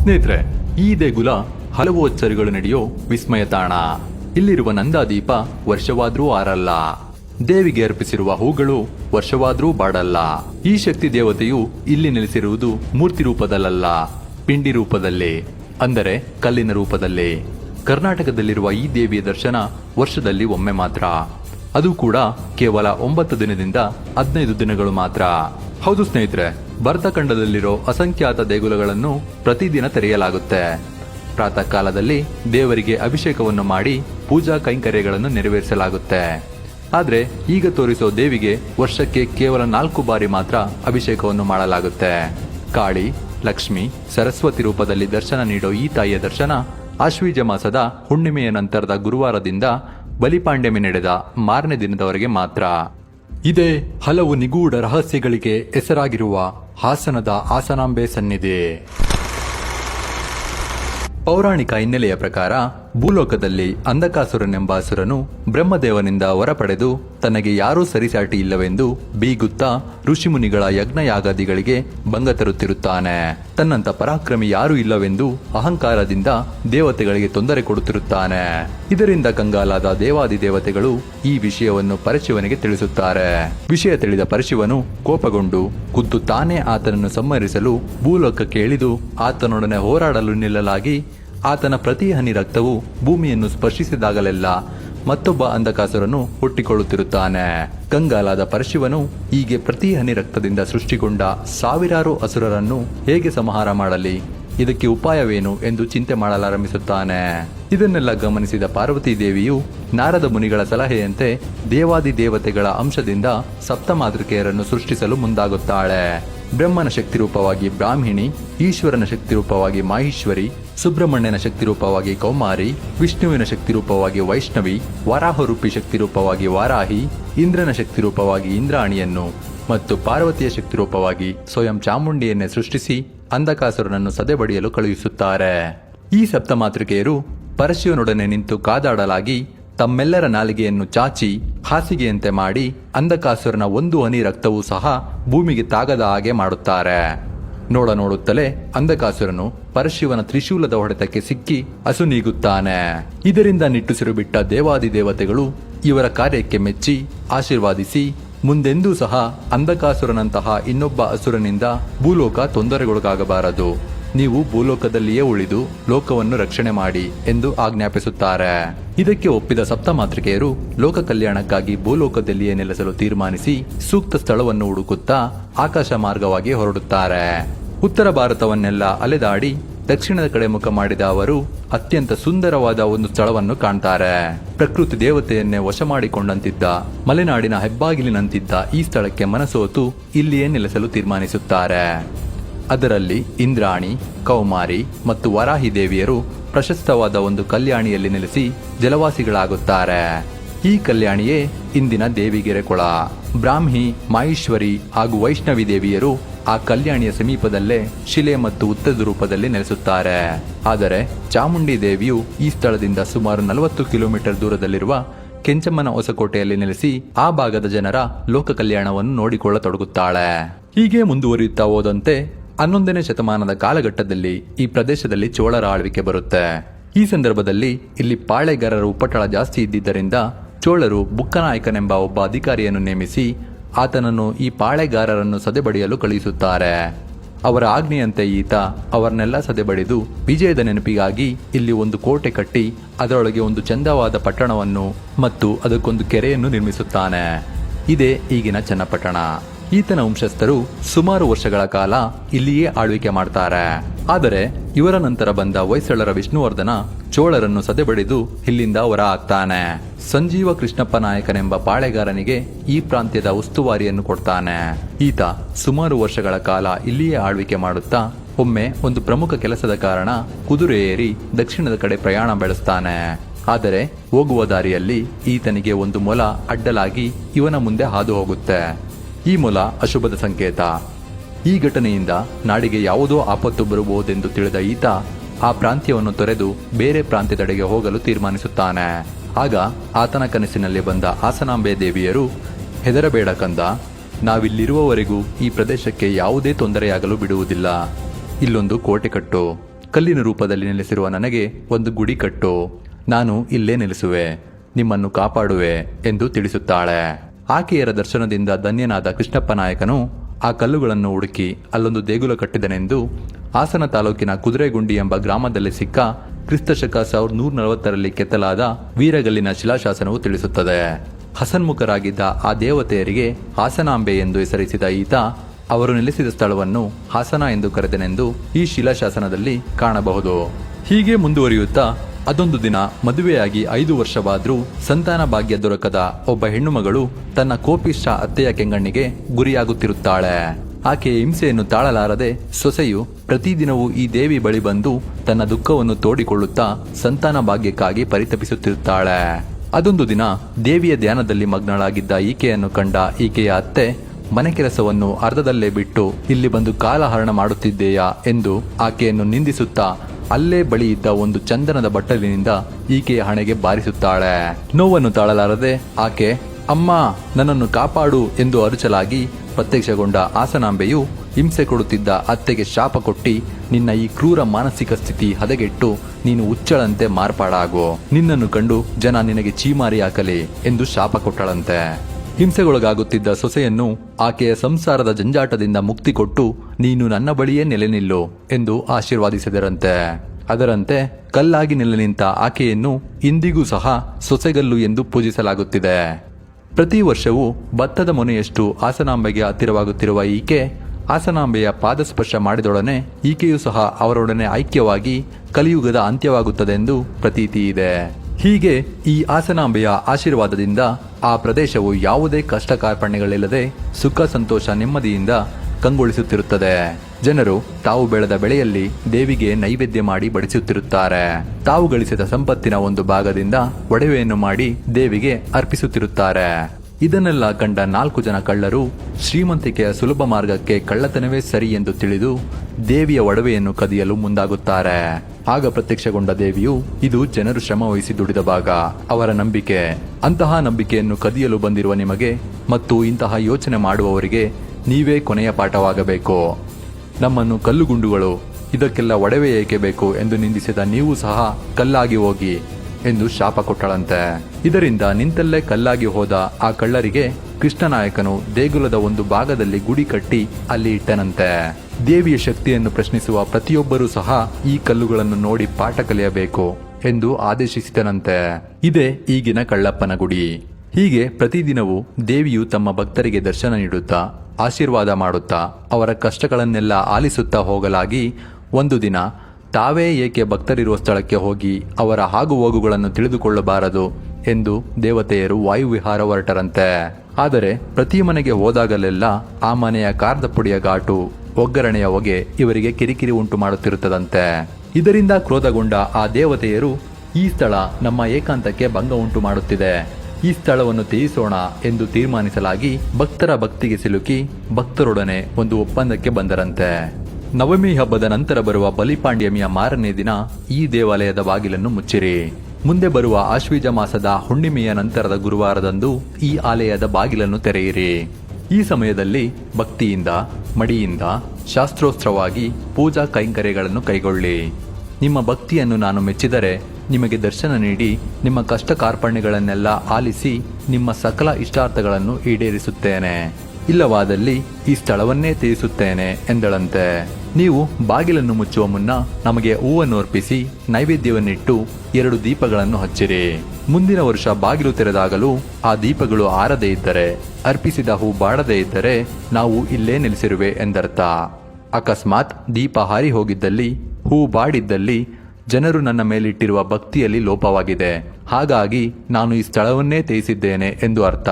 ಸ್ನೇಹಿತರೆ, ಈ ದೇಗುಲ ಹಲವು ಅಚ್ಚರಿಗಳು ನಡೆಯೋ ವಿಸ್ಮಯ ತಾಣ. ಇಲ್ಲಿರುವ ನಂದಾದೀಪ ವರ್ಷವಾದ್ರೂ ಆರಲ್ಲ. ದೇವಿಗೆ ಅರ್ಪಿಸಿರುವ ಹೂಗಳು ವರ್ಷವಾದ್ರೂ ಬಾಡಲ್ಲ. ಈ ಶಕ್ತಿ ದೇವತೆಯು ಇಲ್ಲಿ ನೆಲೆಸಿರುವುದು ಮೂರ್ತಿ ರೂಪದಲ್ಲಲ್ಲ, ಪಿಂಡಿ ರೂಪದಲ್ಲಿ, ಅಂದರೆ ಕಲ್ಲಿನ ರೂಪದಲ್ಲಿ. ಕರ್ನಾಟಕದಲ್ಲಿರುವ ಈ ದೇವಿಯ ದರ್ಶನ ವರ್ಷದಲ್ಲಿ ಒಮ್ಮೆ ಮಾತ್ರ. ಅದು ಕೂಡ ಕೇವಲ ಒಂಬತ್ತು ದಿನದಿಂದ ಹದಿನೈದು ದಿನಗಳು ಮಾತ್ರ. ಹೌದು ಸ್ನೇಹಿತರೆ ಭರತಖಂಡದಲ್ಲಿರೋ ಅಸಂಖ್ಯಾತ ದೇಗುಲಗಳನ್ನು ಪ್ರತಿದಿನ ತೆರೆಯಲಾಗುತ್ತೆ. ಪ್ರಾತಃ ಕಾಲದಲ್ಲಿ ದೇವರಿಗೆ ಅಭಿಷೇಕವನ್ನು ಮಾಡಿ ಪೂಜಾ ಕೈಂಕರ್ಯಗಳನ್ನು ನೆರವೇರಿಸಲಾಗುತ್ತೆ. ಆದರೆ ಈಗ ತೋರಿಸೋ ದೇವಿಗೆ ವರ್ಷಕ್ಕೆ ಕೇವಲ ನಾಲ್ಕು ಬಾರಿ ಮಾತ್ರ ಅಭಿಷೇಕವನ್ನು ಮಾಡಲಾಗುತ್ತೆ. ಕಾಳಿ, ಲಕ್ಷ್ಮಿ, ಸರಸ್ವತಿ ರೂಪದಲ್ಲಿ ದರ್ಶನ ನೀಡೋ ಈ ತಾಯಿಯ ದರ್ಶನ ಆಶ್ವೀಜ ಮಾಸದ ಹುಣ್ಣಿಮೆಯ ನಂತರದ ಗುರುವಾರದಿಂದ ಬಲಿಪಾಂಡ್ಯಮಿ ನಡೆದ ಮಾರನೇ ದಿನದವರೆಗೆ ಮಾತ್ರ. ಇದೇ ಹಲವು ನಿಗೂಢ ರಹಸ್ಯಗಳಿಗೆ ಹೆಸರಾಗಿರುವ ಹಾಸನದ ಆಸನಾಂಬೆ ಸನ್ನಿಧಿ. ಪೌರಾಣಿಕ ಹಿನ್ನೆಲೆಯ ಪ್ರಕಾರ ಭೂಲೋಕದಲ್ಲಿ ಅಂಧಕಾಸುರನೆಂಬ ಅಸುರನು ಬ್ರಹ್ಮದೇವನಿಂದ ಹೊರಪಡೆದು ಪಡೆದು ತನಗೆ ಯಾರೂ ಸರಿಸಾಟಿ ಇಲ್ಲವೆಂದು ಬೀಗುತ್ತಾ ಋಷಿಮುನಿಗಳ ಯಜ್ಞಯಾಗಾದಿಗಳಿಗೆ ಭಂಗ ತರುತ್ತಿರುತ್ತಾನೆ. ತನ್ನಂತ ಪರಾಕ್ರಮಿ ಯಾರೂ ಇಲ್ಲವೆಂದು ಅಹಂಕಾರದಿಂದ ದೇವತೆಗಳಿಗೆ ತೊಂದರೆ ಕೊಡುತ್ತಿರುತ್ತಾನೆ. ಇದರಿಂದ ಕಂಗಾಲಾದ ದೇವಾದಿ ದೇವತೆಗಳು ಈ ವಿಷಯವನ್ನು ಪರಶಿವನಿಗೆ ತಿಳಿಸುತ್ತಾರೆ. ವಿಷಯ ತಿಳಿದ ಪರಶಿವನು ಕೋಪಗೊಂಡು ಖುದ್ದು ತಾನೇ ಆತನನ್ನು ಸಂಹರಿಸಲು ಭೂಲೋಕಕ್ಕೆ ಇಳಿದು ಆತನೊಡನೆ ಹೋರಾಡಲು ನಿಲ್ಲಲಾಗಿ ಆತನ ಪ್ರತಿ ಹನಿ ರಕ್ತವು ಭೂಮಿಯನ್ನು ಸ್ಪರ್ಶಿಸಿದಾಗಲೆಲ್ಲ ಮತ್ತೊಬ್ಬ ಅಂಧಕಾಸುರನು ಹುಟ್ಟಿಕೊಳ್ಳುತ್ತಿರುತ್ತಾನೆ. ಕಂಗಾಲಾದ ಪರಶಿವನು ಹೀಗೆ ಪ್ರತಿ ಹನಿ ರಕ್ತದಿಂದ ಸೃಷ್ಟಿಗೊಂಡ ಸಾವಿರಾರು ಅಸುರರನ್ನು ಹೇಗೆ ಸಂಹಾರ ಮಾಡಲಿ? ಇದಕ್ಕೆ ಉಪಾಯವೇನು ಎಂದು ಚಿಂತೆ ಮಾಡಲಾರಂಭಿಸುತ್ತಾನೆ. ಇದನ್ನೆಲ್ಲ ಗಮನಿಸಿದ ಪಾರ್ವತಿ ದೇವಿಯು ನಾರದ ಮುನಿಗಳ ಸಲಹೆಯಂತೆ ದೇವಾದಿ ದೇವತೆಗಳ ಅಂಶದಿಂದ ಸಪ್ತಮಾತೃಕೆಯರನ್ನು ಸೃಷ್ಟಿಸಲು ಮುಂದಾಗುತ್ತಾಳೆ. ಬ್ರಹ್ಮನ ಶಕ್ತಿ ರೂಪವಾಗಿ ಬ್ರಾಹ್ಮಿಣಿ, ಈಶ್ವರನ ಶಕ್ತಿ ರೂಪವಾಗಿ ಮಾಹೇಶ್ವರಿ, ಸುಬ್ರಹ್ಮಣ್ಯನ ಶಕ್ತಿ ರೂಪವಾಗಿ ಕೌಮಾರಿ, ವಿಷ್ಣುವಿನ ಶಕ್ತಿ ರೂಪವಾಗಿ ವೈಷ್ಣವಿ, ವರಾಹರೂಪಿ ಶಕ್ತಿ ರೂಪವಾಗಿ ವಾರಾಹಿ, ಇಂದ್ರನ ಶಕ್ತಿ ರೂಪವಾಗಿ ಇಂದ್ರಾಣಿಯನ್ನು ಮತ್ತು ಪಾರ್ವತಿಯ ಶಕ್ತಿ ರೂಪವಾಗಿ ಸ್ವಯಂ ಚಾಮುಂಡಿಯನ್ನೇ ಸೃಷ್ಟಿಸಿ ಅಂಧಕಾಸುರನನ್ನು ಸದೆಬಡಿಯಲು ಕಳುಹಿಸುತ್ತಾರೆ. ಈ ಸಪ್ತಮಾತೃಕೆಯರು ಪರಶಿವನೊಡನೆ ನಿಂತು ಕಾದಾಡಲಾಗಿ ತಮ್ಮೆಲ್ಲರ ನಾಲಿಗೆಯನ್ನು ಚಾಚಿ ಹಾಸಿಗೆಯಂತೆ ಮಾಡಿ ಅಂಧಕಾಸುರನ ಒಂದು ಹನಿ ರಕ್ತವೂ ಸಹ ಭೂಮಿಗೆ ತಾಗದ ಹಾಗೆ ಮಾಡುತ್ತಾರೆ. ನೋಡ ನೋಡುತ್ತಲೇ ಅಂಧಕಾಸುರನು ಪರಶಿವನ ತ್ರಿಶೂಲದ ಹೊಡೆತಕ್ಕೆ ಸಿಕ್ಕಿ ಅಸುನೀಗುತ್ತಾನೆ ಇದರಿಂದ ನಿಟ್ಟುಸಿರು ಬಿಟ್ಟ ದೇವಾದಿ ದೇವತೆಗಳು ಇವರ ಕಾರ್ಯಕ್ಕೆ ಮೆಚ್ಚಿ ಆಶೀರ್ವಾದಿಸಿ ಮುಂದೆಂದೂ ಸಹ ಅಂಧಕಾಸುರನಂತಹ ಇನ್ನೊಬ್ಬ ಅಸುರನಿಂದ ಭೂಲೋಕ ತೊಂದರೆಗೊಳಗಾಗಬಾರದು. ನೀವು ಭೂಲೋಕದಲ್ಲಿಯೇ ಉಳಿದು ಲೋಕವನ್ನು ರಕ್ಷಣೆ ಮಾಡಿ ಎಂದು ಆಜ್ಞಾಪಿಸುತ್ತಾರೆ. ಇದಕ್ಕೆ ಒಪ್ಪಿದ ಸಪ್ತಮಾತೃಕೆಯರು ಲೋಕ ಕಲ್ಯಾಣಕ್ಕಾಗಿ ಭೂಲೋಕದಲ್ಲಿಯೇ ನೆಲೆಸಲು ತೀರ್ಮಾನಿಸಿ ಸೂಕ್ತ ಸ್ಥಳವನ್ನು ಹುಡುಕುತ್ತಾ ಆಕಾಶ ಮಾರ್ಗವಾಗಿ ಹೊರಡುತ್ತಾರೆ. ಉತ್ತರ ಭಾರತವನ್ನೆಲ್ಲ ಅಲೆದಾಡಿ ದಕ್ಷಿಣದ ಕಡೆ ಮುಖ ಮಾಡಿದ ಅವರು ಅತ್ಯಂತ ಸುಂದರವಾದ ಒಂದು ಸ್ಥಳವನ್ನು ಕಾಣ್ತಾರೆ. ಪ್ರಕೃತಿ ದೇವತೆಯನ್ನೇ ವಶ ಮಾಡಿಕೊಂಡಂತಿದ್ದ, ಮಲೆನಾಡಿನ ಹೆಬ್ಬಾಗಿಲಿನಂತಿದ್ದ ಈ ಸ್ಥಳಕ್ಕೆ ಮನಸೋತು ಇಲ್ಲಿಯೇ ನೆಲೆಸಲು ತೀರ್ಮಾನಿಸುತ್ತಾರೆ. ಅದರಲ್ಲಿ ಇಂದ್ರಾಣಿ, ಕೌಮಾರಿ ಮತ್ತು ವರಾಹಿ ದೇವಿಯರು ಪ್ರಶಸ್ತವಾದ ಒಂದು ಕಲ್ಯಾಣಿಯಲ್ಲಿ ನೆಲೆಸಿ ಜಲವಾಸಿಗಳಾಗುತ್ತಾರೆ. ಈ ಕಲ್ಯಾಣಿಯೇ ಇಂದಿನ ದೇವಿಗೆರೆ ಕೊಳ ಬ್ರಾಹ್ಮಿ, ಮಾಹೇಶ್ವರಿ ಹಾಗೂ ವೈಷ್ಣವಿ ದೇವಿಯರು ಆ ಕಲ್ಯಾಣಿಯ ಸಮೀಪದಲ್ಲೇ ಶಿಲೆ ಮತ್ತು ಉತ್ತದ ರೂಪದಲ್ಲಿ ನೆಲೆಸುತ್ತಾರೆ. ಆದರೆ ಚಾಮುಂಡಿ ದೇವಿಯು ಈ ಸ್ಥಳದಿಂದ ಸುಮಾರು ನಲವತ್ತು ಕಿಲೋಮೀಟರ್ ದೂರದಲ್ಲಿರುವ ಕೆಂಚಮ್ಮನ ಹೊಸಕೋಟೆಯಲ್ಲಿ ನೆಲೆಸಿ ಆ ಭಾಗದ ಜನರ ಲೋಕ ಕಲ್ಯಾಣವನ್ನು ನೋಡಿಕೊಳ್ಳತೊಡಗುತ್ತಾಳೆ. ಹೀಗೆ ಮುಂದುವರಿಯುತ್ತಾ ಹೋದಂತೆ ಹನ್ನೊಂದನೇ ಶತಮಾನದ ಕಾಲಘಟ್ಟದಲ್ಲಿ ಈ ಪ್ರದೇಶದಲ್ಲಿ ಚೋಳರ ಆಳ್ವಿಕೆ ಬರುತ್ತೆ. ಈ ಸಂದರ್ಭದಲ್ಲಿ ಇಲ್ಲಿ ಪಾಳೆಗಾರರ ಉಪಟಳ ಜಾಸ್ತಿ ಇದ್ದಿದ್ದರಿಂದ ಚೋಳರು ಬುಕ್ಕನಾಯಕನೆಂಬ ಒಬ್ಬ ಅಧಿಕಾರಿಯನ್ನು ನೇಮಿಸಿ ಆತನನ್ನು ಈ ಪಾಳೆಗಾರರನ್ನು ಸದೆಬಡಿಯಲು ಕಳುಹಿಸುತ್ತಾರೆ. ಅವರ ಆಜ್ಞೆಯಂತೆ ಈತ ಅವರನ್ನೆಲ್ಲ ಸದೆಬಡಿದು ವಿಜಯದ ನೆನಪಿಗಾಗಿ ಇಲ್ಲಿ ಒಂದು ಕೋಟೆ ಕಟ್ಟಿ ಅದರೊಳಗೆ ಒಂದು ಚಂದವಾದ ಪಟ್ಟಣವನ್ನು ಮತ್ತು ಅದಕ್ಕೊಂದು ಕೆರೆಯನ್ನು ನಿರ್ಮಿಸುತ್ತಾನೆ. ಇದೇ ಈಗಿನ ಚನ್ನಪಟ್ಟಣ. ಈತನ ವಂಶಸ್ಥರು ಸುಮಾರು ವರ್ಷಗಳ ಕಾಲ ಇಲ್ಲಿಯೇ ಆಳ್ವಿಕೆ ಮಾಡ್ತಾರೆ. ಆದರೆ ಇವರ ನಂತರ ಬಂದ ಹೊಯ್ಸಳರ ವಿಷ್ಣುವರ್ಧನ ಚೋಳರನ್ನು ಸದೆಬಡಿದು ಇಲ್ಲಿಂದ ಹೊರ ಆಗ್ತಾನೆ ಸಂಜೀವ ಕೃಷ್ಣಪ್ಪ ನಾಯಕನೆಂಬ ಪಾಳೆಗಾರನಿಗೆ ಈ ಪ್ರಾಂತ್ಯದ ಉಸ್ತುವಾರಿಯನ್ನು ಕೊಡ್ತಾನೆ. ಈತ ಸುಮಾರು ವರ್ಷಗಳ ಕಾಲ ಇಲ್ಲಿಯೇ ಆಳ್ವಿಕೆ ಮಾಡುತ್ತಾ ಒಮ್ಮೆ ಒಂದು ಪ್ರಮುಖ ಕೆಲಸದ ಕಾರಣ ಕುದುರೆ ಏರಿ ದಕ್ಷಿಣದ ಕಡೆ ಪ್ರಯಾಣ ಬೆಳೆಸ್ತಾನೆ. ಆದರೆ ಹೋಗುವ ದಾರಿಯಲ್ಲಿ ಈತನಿಗೆ ಒಂದು ಮೊಲ ಅಡ್ಡಲಾಗಿ ಇವನ ಮುಂದೆ ಹಾದು ಹೋಗುತ್ತೆ. ಈ ಮೊಲ ಅಶುಭದ ಸಂಕೇತ. ಈ ಘಟನೆಯಿಂದ ನಾಡಿಗೆ ಯಾವುದೋ ಆಪತ್ತು ಬರಬಹುದೆಂದು ತಿಳಿದ ಈತ ಆ ಪ್ರಾಂತ್ಯವನ್ನು ತೊರೆದು ಬೇರೆ ಪ್ರಾಂತ್ಯದೆಡೆಗೆ ಹೋಗಲು ತೀರ್ಮಾನಿಸುತ್ತಾನೆ. ಆಗ ಆತನ ಕನಸಿನಲ್ಲಿ ಬಂದ ಆಸನಾಂಬೆ ದೇವಿಯರು, ಹೆದರಬೇಡ ಕಂದ, ನಾವಿಲ್ಲಿರುವವರೆಗೂ ಈ ಪ್ರದೇಶಕ್ಕೆ ಯಾವುದೇ ತೊಂದರೆಯಾಗಲು ಬಿಡುವುದಿಲ್ಲ. ಇಲ್ಲೊಂದು ಕೋಟೆ ಕಟ್ಟು. ಕಲ್ಲಿನ ರೂಪದಲ್ಲಿ ನೆಲೆಸಿರುವ ನನಗೆ ಒಂದು ಗುಡಿ ಕಟ್ಟು. ನಾನು ಇಲ್ಲೇ ನೆಲೆಸುವೆ. ನಿಮ್ಮನ್ನು ಕಾಪಾಡುವೆ ಎಂದು ತಿಳಿಸುತ್ತಾಳೆ. ಆಕೆಯರ ದರ್ಶನದಿಂದ ಧನ್ಯನಾದ ಕೃಷ್ಣಪ್ಪ ನಾಯಕನು ಆ ಕಲ್ಲುಗಳನ್ನು ಹುಡುಕಿ ಅಲ್ಲೊಂದು ದೇಗುಲ ಕಟ್ಟಿದನೆಂದು ಹಾಸನ ತಾಲೂಕಿನ ಕುದುರೆಗುಂಡಿ ಎಂಬ ಗ್ರಾಮದಲ್ಲಿ ಸಿಕ್ಕ ಕ್ರಿಸ್ತಶಕ ಸಾವಿರದ ನೂರ ನಲವತ್ತರಲ್ಲಿ ಕೆತ್ತಲಾದ ವೀರಗಲ್ಲಿನ ಶಿಲಾಶಾಸನವು ತಿಳಿಸುತ್ತದೆ. ಹಸನ್ಮುಖರಾಗಿದ್ದ ಆ ದೇವತೆಯರಿಗೆ ಹಾಸನಾಂಬೆ ಎಂದು ಹೆಸರಿಸಿದ ಈತ ಅವರು ನೆಲೆಸಿದ ಸ್ಥಳವನ್ನು ಹಾಸನ ಎಂದು ಕರೆದನೆಂದು ಈ ಶಿಲಾಶಾಸನದಲ್ಲಿ ಕಾಣಬಹುದು. ಹೀಗೆ ಮುಂದುವರಿಯುತ್ತಾ ಅದೊಂದು ದಿನ ಮದುವೆಯಾಗಿ ಐದು ವರ್ಷವಾದರೂ ಸಂತಾನ ಭಾಗ್ಯ ದೊರಕದ ಒಬ್ಬ ಹೆಣ್ಣುಮಗಳು ತನ್ನ ಕೋಪಿಷ್ಠ ಅತ್ತೆಯ ಕೆಂಗಣ್ಣಿಗೆ ಗುರಿಯಾಗುತ್ತಿರುತ್ತಾಳೆ. ಆಕೆಯ ಹಿಂಸೆಯನ್ನು ತಾಳಲಾರದೆ ಸೊಸೆಯು ಪ್ರತಿದಿನವೂ ಈ ದೇವಿ ಬಳಿ ಬಂದು ತನ್ನ ದುಃಖವನ್ನು ತೋಡಿಕೊಳ್ಳುತ್ತಾ ಸಂತಾನ ಭಾಗ್ಯಕ್ಕಾಗಿ ಪರಿತಪಿಸುತ್ತಿರುತ್ತಾಳೆ. ಅದೊಂದು ದಿನ ದೇವಿಯ ಧ್ಯಾನದಲ್ಲಿ ಮಗ್ನಳಾಗಿದ್ದ ಈಕೆಯನ್ನು ಕಂಡ ಈಕೆಯ ಅತ್ತೆ, ಮನೆ ಕೆಲಸವನ್ನು ಅರ್ಧದಲ್ಲೇ ಬಿಟ್ಟು, ಇಲ್ಲಿ ಬಂದು ಕಾಲಹರಣ ಮಾಡುತ್ತಿದ್ದೇಯಾ? ಎಂದು ಆಕೆಯನ್ನು ನಿಂದಿಸುತ್ತಾ ಅಲ್ಲೇ ಬಳಿ ಇದ್ದ ಒಂದು ಚಂದನದ ಬಟ್ಟಲಿನಿಂದ ಈಕೆಯ ಹಣೆಗೆ ಬಾರಿಸುತ್ತಾಳೆ. ನೋವನ್ನು ತಾಳಲಾರದೆ ಆಕೆ, ಅಮ್ಮ, ನನ್ನನ್ನು ಕಾಪಾಡು ಎಂದು ಅರುಚಲಾಗಿ ಪ್ರತ್ಯಕ್ಷಗೊಂಡ ಆಸನಾಂಬೆಯು ಹಿಂಸೆ ಕೊಡುತ್ತಿದ್ದ ಅತ್ತೆಗೆ ಶಾಪ ಕೊಟ್ಟಿ, ನಿನ್ನ ಈ ಕ್ರೂರ ಮಾನಸಿಕ ಸ್ಥಿತಿ ಹದಗೆಟ್ಟು ನೀನು ಉಚ್ಚಳಂತೆ ಮಾರ್ಪಾಡಾಗೋ. ನಿನ್ನನ್ನು ಕಂಡು ಜನ ನಿನಗೆ ಚೀಮಾರಿ ಹಾಕಲಿ ಎಂದು ಶಾಪ ಕೊಟ್ಟಳಂತೆ. ಹಿಂಸೆಗೊಳಗಾಗುತ್ತಿದ್ದ ಸೊಸೆಯನ್ನು ಆಕೆಯ ಸಂಸಾರದ ಜಂಜಾಟದಿಂದ ಮುಕ್ತಿ ಕೊಟ್ಟು ನೀನು ನನ್ನ ಬಳಿಯೇ ನೆಲೆ ನಿಲ್ಲು ಎಂದು ಆಶೀರ್ವಾದಿಸಿದರಂತೆ. ಅದರಂತೆ ಕಲ್ಲಾಗಿ ನೆಲೆ ನಿಂತ ಆಕೆಯನ್ನು ಇಂದಿಗೂ ಸಹ ಸೊಸೆಗಲ್ಲು ಎಂದು ಪೂಜಿಸಲಾಗುತ್ತಿದೆ. ಪ್ರತಿ ವರ್ಷವೂ ಭತ್ತದ ಮೊನೆಯಷ್ಟು ಆಸನಾಂಬೆಗೆ ಹತ್ತಿರವಾಗುತ್ತಿರುವ ಈಕೆ ಆಸನಾಂಬೆಯ ಪಾದಸ್ಪರ್ಶ ಮಾಡಿದೊಡನೆ ಈಕೆಯೂ ಸಹ ಅವರೊಡನೆ ಐಕ್ಯವಾಗಿ ಕಲಿಯುಗದ ಅಂತ್ಯವಾಗುತ್ತದೆಂದು ಪ್ರತೀತಿ ಇದೆ. ಹೀಗೆ ಈ ಆಸನಾಂಬೆಯ ಆಶೀರ್ವಾದದಿಂದ ಆ ಪ್ರದೇಶವು ಯಾವುದೇ ಕಷ್ಟ ಕಾರ್ಪಣ್ಯಗಳಿಲ್ಲದೆ ಸುಖ ಸಂತೋಷ ನೆಮ್ಮದಿಯಿಂದ ಕಂಗೊಳಿಸುತ್ತಿರುತ್ತದೆ. ಜನರು ತಾವು ಬೆಳೆದ ಬೆಳೆಯಲ್ಲಿ ದೇವಿಗೆ ನೈವೇದ್ಯ ಮಾಡಿ ಬಡಿಸುತ್ತಿರುತ್ತಾರೆ. ತಾವು ಗಳಿಸಿದ ಸಂಪತ್ತಿನ ಒಂದು ಭಾಗದಿಂದ ಒಡವೆಯನ್ನು ಮಾಡಿ ದೇವಿಗೆ ಅರ್ಪಿಸುತ್ತಿರುತ್ತಾರೆ. ಇದನ್ನೆಲ್ಲ ಕಂಡ ನಾಲ್ಕು ಜನ ಕಳ್ಳರು ಶ್ರೀಮಂತಿಕೆಯ ಸುಲಭ ಮಾರ್ಗಕ್ಕೆ ಕಳ್ಳತನವೇ ಸರಿ ಎಂದು ತಿಳಿದು ದೇವಿಯ ಒಡವೆಯನ್ನು ಕದಿಯಲು ಮುಂದಾಗುತ್ತಾರೆ. ಆಗ ಪ್ರತ್ಯಕ್ಷಗೊಂಡ ದೇವಿಯು, ಇದು ಜನರು ಶ್ರಮ ವಹಿಸಿ ದುಡಿದ ಭಾಗ, ಅವರ ನಂಬಿಕೆ. ಅಂತಹ ನಂಬಿಕೆಯನ್ನು ಕದಿಯಲು ಬಂದಿರುವ ನಿಮಗೆ ಮತ್ತು ಇಂತಹ ಯೋಚನೆ ಮಾಡುವವರಿಗೆ ನೀವೇ ಕೊನೆಯ ಪಾಠವಾಗಬೇಕು. ನಮ್ಮನ್ನು ಕಲ್ಲುಗುಂಡುಗಳು, ಇದಕ್ಕೆಲ್ಲ ಒಡವೆ ಏಕೆ ಬೇಕು ಎಂದು ನಿಂದಿಸಿದ ನೀವು ಸಹ ಕಲ್ಲಾಗಿ ಹೋಗಿ. ಎಂದು ಶಾಪ ಕೊಟ್ಟಳಂತೆ. ಇದರಿಂದ ನಿಂತಲ್ಲೇ ಕಲ್ಲಾಗಿ ಹೋದ ಆ ಕಳ್ಳರಿಗೆ ಕೃಷ್ಣನಾಯಕನು ದೇಗುಲದ ಒಂದು ಭಾಗದಲ್ಲಿ ಗುಡಿ ಕಟ್ಟಿ ಅಲ್ಲಿ ಇಟ್ಟನಂತೆ. ದೇವಿಯ ಶಕ್ತಿಯನ್ನು ಪ್ರಶ್ನಿಸುವ ಪ್ರತಿಯೊಬ್ಬರೂ ಸಹ ಈ ಕಲ್ಲುಗಳನ್ನು ನೋಡಿ ಪಾಠ ಕಲಿಯಬೇಕು ಎಂದು ಆದೇಶಿಸಿದನಂತೆ. ಇದೇ ಈಗಿನ ಕಳ್ಳಪ್ಪನ ಗುಡಿ. ಹೀಗೆ ಪ್ರತಿದಿನವೂ ದೇವಿಯು ತಮ್ಮ ಭಕ್ತರಿಗೆ ದರ್ಶನ ನೀಡುತ್ತಾ, ಆಶೀರ್ವಾದ ಮಾಡುತ್ತಾ, ಅವರ ಕಷ್ಟಗಳನ್ನೆಲ್ಲ ಆಲಿಸುತ್ತಾ ಹೋಗಲಾಗಿ ಒಂದು ದಿನ ತಾವೇ ಏಕೆ ಭಕ್ತರಿರುವ ಸ್ಥಳಕ್ಕೆ ಹೋಗಿ ಅವರ ಆಗು ಹೋಗುಗಳನ್ನು ತಿಳಿದುಕೊಳ್ಳಬಾರದು ಎಂದು ದೇವತೆಯರು ವಾಯುವಿಹಾರ ಹೊರಟರಂತೆ. ಆದರೆ ಪ್ರತಿ ಮನೆಗೆ ಹೋದಾಗಲೆಲ್ಲ ಆ ಮನೆಯ ಕಾರ್ದ ಪುಡಿಯ ಘಾಟು, ಒಗ್ಗರಣೆಯ ಹೊಗೆ ಇವರಿಗೆ ಕಿರಿಕಿರಿ ಉಂಟು ಮಾಡುತ್ತಿರುತ್ತದಂತೆ. ಇದರಿಂದ ಕ್ರೋಧಗೊಂಡ ಆ ದೇವತೆಯರು ಈ ಸ್ಥಳ ನಮ್ಮ ಏಕಾಂತಕ್ಕೆ ಭಂಗ ಉಂಟು ಮಾಡುತ್ತಿದೆ. ಈ ಸ್ಥಳವನ್ನು ತ್ಯಜಿಸೋಣ ಎಂದು ತೀರ್ಮಾನಿಸಲಾಗಿ ಭಕ್ತರ ಭಕ್ತಿಗೆ ಸಿಲುಕಿ ಭಕ್ತರೊಡನೆ ಒಂದು ಒಪ್ಪಂದಕ್ಕೆ ಬಂದರಂತೆ. ನವಮಿ ಹಬ್ಬದ ನಂತರ ಬರುವ ಬಲಿಪಾಂಡ್ಯಮಿಯ ಮಾರನೇ ದಿನ ಈ ದೇವಾಲಯದ ಬಾಗಿಲನ್ನು ಮುಚ್ಚಿರಿ. ಮುಂದೆ ಬರುವ ಆಶ್ವೀಜ ಮಾಸದ ಹುಣ್ಣಿಮೆಯ ನಂತರದ ಗುರುವಾರದಂದು ಈ ಆಲಯದ ಬಾಗಿಲನ್ನು ತೆರೆಯಿರಿ. ಈ ಸಮಯದಲ್ಲಿ ಭಕ್ತಿಯಿಂದ, ಮಡಿಯಿಂದ ಶಾಸ್ತ್ರೋಸ್ತ್ರವಾಗಿ ಪೂಜಾ ಕೈಂಕರ್ಯಗಳನ್ನು ಕೈಗೊಳ್ಳಿ. ನಿಮ್ಮ ಭಕ್ತಿಯನ್ನು ನಾನು ಮೆಚ್ಚಿದರೆ ನಿಮಗೆ ದರ್ಶನ ನೀಡಿ ನಿಮ್ಮ ಕಷ್ಟ ಕಾರ್ಪಣ್ಯಗಳನ್ನೆಲ್ಲ ಆಲಿಸಿ ನಿಮ್ಮ ಸಕಲ ಇಷ್ಟಾರ್ಥಗಳನ್ನು ಈಡೇರಿಸುತ್ತೇನೆ. ಇಲ್ಲವಾದಲ್ಲಿ ಈ ಸ್ಥಳವನ್ನೇ ತೀರಿಸುತ್ತೇನೆ ಎಂದಳಂತೆ. ನೀವು ಬಾಗಿಲನ್ನು ಮುಚ್ಚುವ ಮುನ್ನ ನಮಗೆ ಹೂವನ್ನು ಅರ್ಪಿಸಿ ನೈವೇದ್ಯವನ್ನಿಟ್ಟು ಎರಡು ದೀಪಗಳನ್ನು ಹಚ್ಚಿರಿ. ಮುಂದಿನ ವರ್ಷ ಬಾಗಿಲು ತೆರೆದಾಗಲೂ ಆ ದೀಪಗಳು ಆರದೇ ಇದ್ದರೆ, ಅರ್ಪಿಸಿದ ಹೂ ಬಾಡದೇ ಇದ್ದರೆ ನಾವು ಇಲ್ಲೇ ನೆಲೆಸಿರುವೆ ಎಂದರ್ಥ. ಅಕಸ್ಮಾತ್ ದೀಪ ಹಾರಿ ಹೋಗಿದ್ದಲ್ಲಿ, ಹೂ ಬಾಡಿದ್ದಲ್ಲಿ ಜನರು ನನ್ನ ಮೇಲಿಟ್ಟಿರುವ ಭಕ್ತಿಯಲ್ಲಿ ಲೋಪವಾಗಿದೆ. ಹಾಗಾಗಿ ನಾನು ಈ ಸ್ಥಳವನ್ನೇ ತೇಯಿಸಿದ್ದೇನೆ ಎಂದು ಅರ್ಥ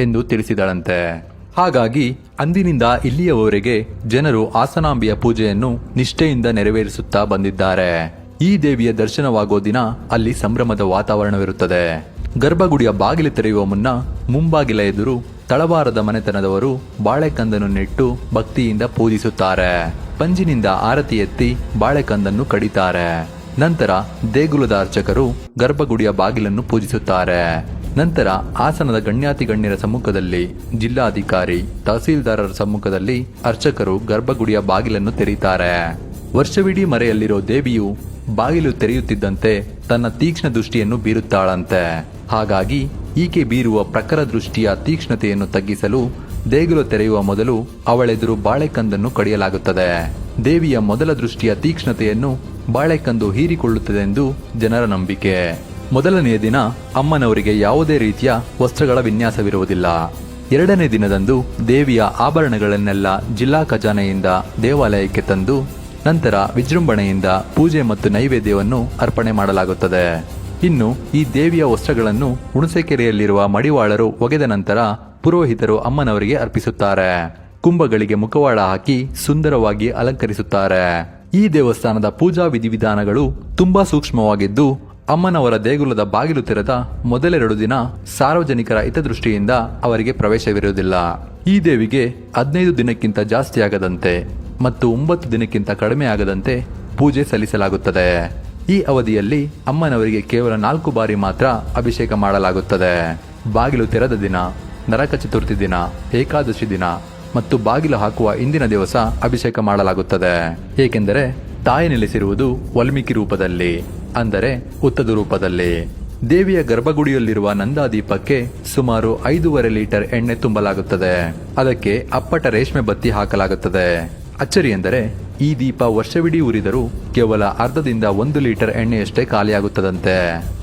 ಎಂದು ತಿಳಿಸಿದಳಂತೆ. ಹಾಗಾಗಿ ಅಂದಿನಿಂದ ಇಲ್ಲಿಯವರೆಗೆ ಜನರು ಆಸನಾಂಬಿಯ ಪೂಜೆಯನ್ನು ನಿಷ್ಠೆಯಿಂದ ನೆರವೇರಿಸುತ್ತಾ ಬಂದಿದ್ದಾರೆ. ಈ ದೇವಿಯ ದರ್ಶನವಾಗೋ ದಿನ ಅಲ್ಲಿ ಸಂಭ್ರಮದ ವಾತಾವರಣವಿರುತ್ತದೆ. ಗರ್ಭಗುಡಿಯ ಬಾಗಿಲು ತೆರೆಯುವ ಮುನ್ನ ಮುಂಬಾಗಿಲ ಎದುರು ತಳವಾರದ ಮನೆತನದವರು ಬಾಳೆಕಂದನ್ನು ನೆಟ್ಟು ಭಕ್ತಿಯಿಂದ ಪೂಜಿಸುತ್ತಾರೆ. ಪಂಜಿನಿಂದ ಆರತಿ ಎತ್ತಿ ಬಾಳೆಕಂದನ್ನು ಕಡಿತಾರೆ. ನಂತರ ದೇಗುಲದ ಅರ್ಚಕರು ಗರ್ಭಗುಡಿಯ ಬಾಗಿಲನ್ನು ಪೂಜಿಸುತ್ತಾರೆ. ನಂತರ ಹಾಸನದ ಗಣ್ಯಾತಿ ಗಣ್ಯರ ಸಮ್ಮುಖದಲ್ಲಿ ಜಿಲ್ಲಾಧಿಕಾರಿ, ತಹಸೀಲ್ದಾರರ ಸಮ್ಮುಖದಲ್ಲಿ ಅರ್ಚಕರು ಗರ್ಭಗುಡಿಯ ಬಾಗಿಲನ್ನು ತೆರೀತಾರೆ. ವರ್ಷವಿಡೀ ಮರೆಯಲ್ಲಿರೋ ದೇವಿಯು ಬಾಗಿಲು ತೆರೆಯುತ್ತಿದ್ದಂತೆ ತನ್ನ ತೀಕ್ಷ್ಣ ದೃಷ್ಟಿಯನ್ನು ಬೀರುತ್ತಾಳಂತೆ. ಹಾಗಾಗಿ ಈಕೆ ಬೀರುವ ಪ್ರಖರ ದೃಷ್ಟಿಯ ತೀಕ್ಷ್ಣತೆಯನ್ನು ತಗ್ಗಿಸಲು ದೇಗುಲ ತೆರೆಯುವ ಮೊದಲು ಅವಳೆದುರು ಬಾಳೆಕಂದನ್ನು ಕಡಿಯಲಾಗುತ್ತದೆ. ದೇವಿಯ ಮೊದಲ ದೃಷ್ಟಿಯ ತೀಕ್ಷ್ಣತೆಯನ್ನು ಬಾಳೆಕಂದು ಹೀರಿಕೊಳ್ಳುತ್ತದೆಂದು ಜನರ ನಂಬಿಕೆ. ಮೊದಲನೆಯ ದಿನ ಅಮ್ಮನವರಿಗೆ ಯಾವುದೇ ರೀತಿಯ ವಸ್ತ್ರಗಳ ವಿನ್ಯಾಸವಿರುವುದಿಲ್ಲ. ಎರಡನೇ ದಿನದಂದು ದೇವಿಯ ಆಭರಣಗಳನ್ನೆಲ್ಲ ಜಿಲ್ಲಾ ಖಜಾನೆಯಿಂದ ದೇವಾಲಯಕ್ಕೆ ತಂದು, ನಂತರ ವಿಜೃಂಭಣೆಯಿಂದ ಪೂಜೆ ಮತ್ತು ನೈವೇದ್ಯವನ್ನು ಅರ್ಪಣೆ ಮಾಡಲಾಗುತ್ತದೆ. ಇನ್ನು ಈ ದೇವಿಯ ವಸ್ತ್ರಗಳನ್ನು ಹುಣಸೆಕೆರೆಯಲ್ಲಿರುವ ಮಡಿವಾಳರು ಒಗೆದ ನಂತರ ಪುರೋಹಿತರು ಅಮ್ಮನವರಿಗೆ ಅರ್ಪಿಸುತ್ತಾರೆ. ಕುಂಭಗಳಿಗೆ ಮುಖವಾಡ ಹಾಕಿ ಸುಂದರವಾಗಿ ಅಲಂಕರಿಸುತ್ತಾರೆ. ಈ ದೇವಸ್ಥಾನದ ಪೂಜಾ ವಿಧಿವಿಧಾನಗಳು ತುಂಬಾ ಸೂಕ್ಷ್ಮವಾಗಿದ್ದು ಅಮ್ಮನವರ ದೇಗುಲದ ಬಾಗಿಲು ತೆರೆದ ಮೊದಲೆರಡು ದಿನ ಸಾರ್ವಜನಿಕರ ಹಿತದೃಷ್ಟಿಯಿಂದ ಅವರಿಗೆ ಪ್ರವೇಶವಿರುವುದಿಲ್ಲ. ಈ ದೇವಿಗೆ ಹದಿನೈದು ದಿನಕ್ಕಿಂತ ಜಾಸ್ತಿ ಆಗದಂತೆ ಮತ್ತು ಒಂಬತ್ತು ದಿನಕ್ಕಿಂತ ಕಡಿಮೆ ಆಗದಂತೆ ಪೂಜೆ ಸಲ್ಲಿಸಲಾಗುತ್ತದೆ. ಈ ಅವಧಿಯಲ್ಲಿ ಅಮ್ಮನವರಿಗೆ ಕೇವಲ ನಾಲ್ಕು ಬಾರಿ ಮಾತ್ರ ಅಭಿಷೇಕ ಮಾಡಲಾಗುತ್ತದೆ. ಬಾಗಿಲು ತೆರೆದ ದಿನ, ನರಕ ಚತುರ್ಥಿ ದಿನ, ಏಕಾದಶಿ ದಿನ ಮತ್ತು ಬಾಗಿಲು ಹಾಕುವ ಇಂದಿನ ದಿವಸ ಅಭಿಷೇಕ ಮಾಡಲಾಗುತ್ತದೆ. ಏಕೆಂದರೆ ತಾಯಿ ನೆಲೆಸಿರುವುದು ವಾಲ್ಮೀಕಿ ರೂಪದಲ್ಲಿ. ಅಂದರೆ ಉತ್ತದ ರೂಪದಲ್ಲಿ. ದೇವಿಯ ಗರ್ಭಗುಡಿಯಲ್ಲಿರುವ ನಂದಾದೀಪಕ್ಕೆ ಸುಮಾರು ಐದೂವರೆ ಲೀಟರ್ ಎಣ್ಣೆ ತುಂಬಲಾಗುತ್ತದೆ. ಅದಕ್ಕೆ ಅಪ್ಪಟ ರೇಷ್ಮೆ ಬತ್ತಿ ಹಾಕಲಾಗುತ್ತದೆ. ಅಚ್ಚರಿ ಎಂದರೆ ಈ ದೀಪ ವರ್ಷವಿಡೀ ಉರಿದರೂ ಕೇವಲ ಅರ್ಧದಿಂದ ಒಂದು ಲೀಟರ್ ಎಣ್ಣೆಯಷ್ಟೇ ಖಾಲಿಯಾಗುತ್ತದಂತೆ.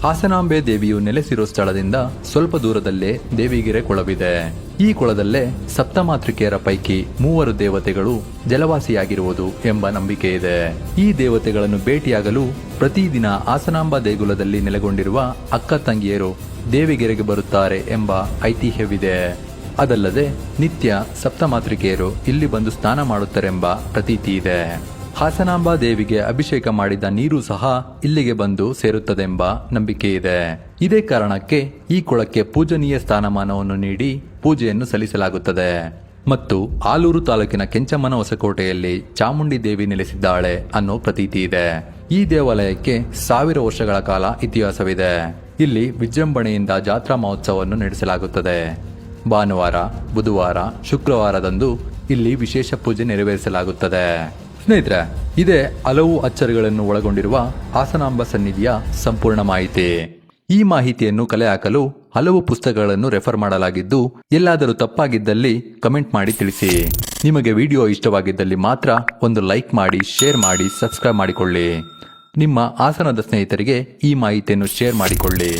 ಹಾಸನಾಂಬೆ ದೇವಿಯು ನೆಲೆಸಿರೋ ಸ್ಥಳದಿಂದ ಸ್ವಲ್ಪ ದೂರದಲ್ಲೇ ದೇವಿಗೆರೆ ಕೊಳವಿದೆ. ಈ ಕುಳದಲ್ಲೇ ಸಪ್ತಮಾತೃಕೆಯರ ಪೈಕಿ ಮೂವರು ದೇವತೆಗಳು ಜಲವಾಸಿಯಾಗಿರುವುದು ಎಂಬ ನಂಬಿಕೆ ಇದೆ. ಈ ದೇವತೆಗಳನ್ನು ಭೇಟಿಯಾಗಲು ಪ್ರತಿದಿನ ಆಸನಾಂಬ ದೇಗುಲದಲ್ಲಿ ನೆಲೆಗೊಂಡಿರುವ ಅಕ್ಕ ತಂಗಿಯರು ದೇವಿಗೆರೆಗೆ ಬರುತ್ತಾರೆ ಎಂಬ ಐತಿಹ್ಯವಿದೆ. ಅದಲ್ಲದೆ ನಿತ್ಯ ಸಪ್ತಮಾತೃಕೆಯರು ಇಲ್ಲಿ ಬಂದು ಸ್ನಾನ ಮಾಡುತ್ತಾರೆಂಬ ಪ್ರತೀತಿ ಇದೆ. ಹಾಸನಾಂಬ ದೇವಿಗೆ ಅಭಿಷೇಕ ಮಾಡಿದ ನೀರು ಸಹ ಇಲ್ಲಿಗೆ ಬಂದು ಸೇರುತ್ತದೆಂಬ ನಂಬಿಕೆ ಇದೆ. ಇದೇ ಕಾರಣಕ್ಕೆ ಈ ಕೊಳಕ್ಕೆ ಪೂಜನೀಯ ಸ್ಥಾನಮಾನವನ್ನು ನೀಡಿ ಪೂಜೆಯನ್ನು ಸಲ್ಲಿಸಲಾಗುತ್ತದೆ. ಮತ್ತು ಆಲೂರು ತಾಲೂಕಿನ ಕೆಂಚಮ್ಮನ ಹೊಸಕೋಟೆಯಲ್ಲಿ ಚಾಮುಂಡಿ ದೇವಿ ನೆಲೆಸಿದ್ದಾಳೆ ಅನ್ನೋ ಪ್ರತೀತಿ ಇದೆ. ಈ ದೇವಾಲಯಕ್ಕೆ ಸಾವಿರ ವರ್ಷಗಳ ಕಾಲ ಇತಿಹಾಸವಿದೆ. ಇಲ್ಲಿ ವಿಜೃಂಭಣೆಯಿಂದ ಜಾತ್ರಾ ಮಹೋತ್ಸವವನ್ನು ನಡೆಸಲಾಗುತ್ತದೆ. ಭಾನುವಾರ, ಬುಧವಾರ, ಶುಕ್ರವಾರದಂದು ಇಲ್ಲಿ ವಿಶೇಷ ಪೂಜೆ ನೆರವೇರಿಸಲಾಗುತ್ತದೆ. ಸ್ನೇಹಿತರೆ, ಇದೇ ಹಲವು ಅಚ್ಚರಿಗಳನ್ನು ಒಳಗೊಂಡಿರುವ ಹಾಸನಾಂಬ ಸನ್ನಿಧಿಯ ಸಂಪೂರ್ಣ ಮಾಹಿತಿ. ಈ ಮಾಹಿತಿಯನ್ನು ಕಲೆ ಹಾಕಲು ಹಲವು ಪುಸ್ತಕಗಳನ್ನು ರೆಫರ್ ಮಾಡಲಾಗಿದ್ದು, ಎಲ್ಲಾದರೂ ತಪ್ಪಾಗಿದ್ದಲ್ಲಿ ಕಮೆಂಟ್ ಮಾಡಿ ತಿಳಿಸಿ. ನಿಮಗೆ ವಿಡಿಯೋ ಇಷ್ಟವಾಗಿದ್ದಲ್ಲಿ ಮಾತ್ರ ಒಂದು ಲೈಕ್ ಮಾಡಿ, ಶೇರ್ ಮಾಡಿ, ಸಬ್ಸ್ಕ್ರೈಬ್ ಮಾಡಿಕೊಳ್ಳಿ. ನಿಮ್ಮ ಆಸನದ ಸ್ನೇಹಿತರಿಗೆ ಈ ಮಾಹಿತಿಯನ್ನು ಶೇರ್ ಮಾಡಿಕೊಳ್ಳಿ.